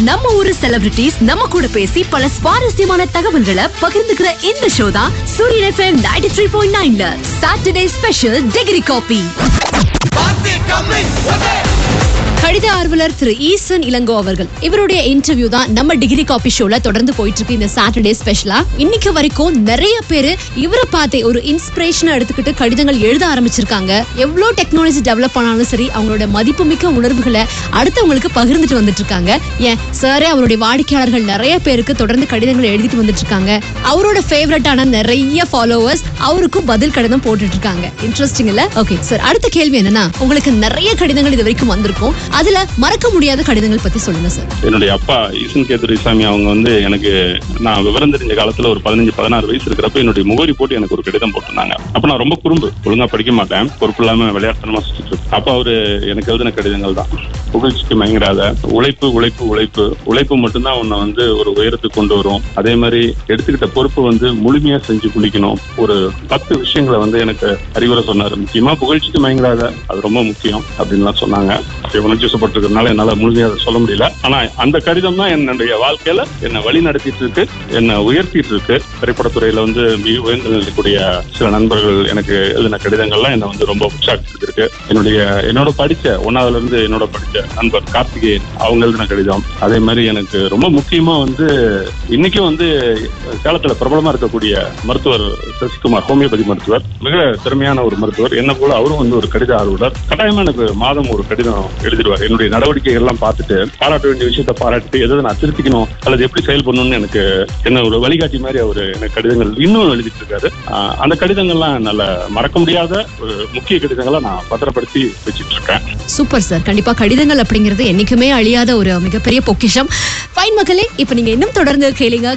நம்ம ஊரு செலிபிரிட்டிஸ் நம்ம கூட பேசி பல சுவாரஸ்யமான தகவல்களை பகிர்ந்துக்கிற இந்த ஷோ தான் Suryan FM ninety three point நைன்ல சாட்டர்டே ஸ்பெஷல் டிகிரி காப்பி கடித ஆர்வலர் திரு ஈசன் இளங்கோ அவர்கள். இவருடைய இன்டர்வியூ தான் நம்ம டிகிரி காபி ஷோல தொடர்ந்து போயிட்டு இருக்கு இந்த சாட்டர்டே ஸ்பெஷலா இன்னைக்கு வரைக்கும் நிறைய பேரு இவரை பார்த்தே ஒரு இன்ஸ்பிரேஷனை எடுத்துக்கிட்டு கடிதங்கள் எழுத ஆரம்பிச்சிருக்காங்க. எவ்வளவு டெக்னாலஜி டெவலப் ஆனாலும் சரி அவங்களோட மதிப்புமிக்க உணர்வுகளை அடுத்தவங்களுக்கு பகிர்ந்துட்டு வந்துட்டு இருக்காங்க ஏன் சாரே அவருடைய வாடிக்கையாளர்கள் நிறைய பேருக்கு தொடர்ந்து கடிதங்கள் எழுதிட்டு வந்துட்டு இருக்காங்க அவரோட ஃபேவரட்டான நிறைய ஃபாலோவர்ஸ் அவருக்கும் பதில் கடிதம் போட்டுட்டு இருக்காங்க இன்ட்ரெஸ்டிங் இல்ல? ஓகே சார் அடுத்த கேள்வி என்னன்னா உங்களுக்கு நிறைய கடிதங்கள் இது வரைக்கும் வந்திருக்கும். அதுல மறக்க முடியாத கடிதங்கள் பத்தி சொல்லுங்க சார் என்னுடைய அப்பா ஈசன் கேதுரி சாமி அவங்க வந்து எனக்கு நான் விவரம் தெரிஞ்ச காலத்துல ஒரு பதினஞ்சு பதினாறு வயசு இருக்கிறப்ப என்னுடைய முகவரி போட்டு எனக்கு ஒரு கடிதம் போட்டிருந்தாங்க. அப்ப நான் ரொம்ப குறும்பு ஒழுங்கா படிக்க மாட்டேன் பொறுப்பு இல்லாம விளையாட்டுமா சுத்திட்டு அப்ப அவரு எனக்கு எழுதின கடிதங்கள் தான். புகழ்ச்சிக்கு மயங்கிறாத உழைப்பு உழைப்பு உழைப்பு. உழைப்பு மட்டும்தான் உன்னை வந்து ஒரு உயரத்துக்கு கொண்டு வரும். அதே மாதிரி எடுத்துக்கிட்ட பொறுப்பு வந்து முழுமையா செஞ்சு குளிக்கணும். ஒரு பத்து விஷயங்களை வந்து எனக்கு அறிவுரை சொன்னாரு. முக்கியமா புகழ்ச்சிக்கு மயங்கிறாத அது ரொம்ப முக்கியம் அப்படின்லாம் சொன்னாங்க. உணர்ச்சி வசப்பட்டிருக்கிறதுனால என்னால முழுமையா சொல்ல முடியல. ஆனா அந்த கடிதம் தான் என்னுடைய வாழ்க்கையில என்னை வழி நடத்திட்டு இருக்கு என்னை உயர்த்திட்டு இருக்கு. திரைப்படத்துறையில வந்து மிக உயர்ந்து நிற்கக்கூடிய சில நண்பர்கள் எனக்கு எழுதின கடிதங்கள்லாம் என்னை வந்து ரொம்ப உற்சாகப்படுத்தி இருக்கு என்னுடைய என்னோட படிச்ச ஒன்னாவதுல இருந்து என்னோட படிச்ச நண்பர் கார்த்திகேயன் அவங்க எழுதின கடிதம். அதே மாதிரி எனக்கு ரொம்ப முக்கியமா வந்து இன்னைக்கும் வந்து சேலத்துல பிரபலமா இருக்கக்கூடிய மருத்துவர் சசிகுமார் ஹோமியோபதி மருத்துவர் மிக திறமையான ஒரு மருத்துவர். என்ன போல அவரும் வந்து ஒரு கடித ஆர்வலர். கட்டாயமா எனக்கு மாதம் ஒரு கடிதம் எழுதிடுவார். என்னுடைய நடவடிக்கைகள் எல்லாம் பார்த்துட்டு பாராட்ட வேண்டிய விஷயத்தை பாராட்டி எதை நான் திருத்திக்கணும் அல்லது எப்படி செயல்படணும்னு எனக்கு என்ன ஒரு வழிகாட்டி மாதிரி அவர் எனக்கு கடிதங்கள் இன்னும் எழுதிட்டு இருக்காரு. அந்த கடிதங்கள்லாம் நல்ல மறக்க முடியாத ஒரு முக்கிய கடிதங்களை நான் பத்திரப்படுத்தி வச்சுட்டு இருக்கேன். Super sir. கண்டிப்பா கடிதங்கள் அப்படிங்கிறது என்னைக்குமே அழியாத ஒரு மிகப்பெரிய பொக்கிஷம். ஃபைன் மக்களே இப்ப நீங்க இன்னும் தொடர்ந்து கேளுங்க.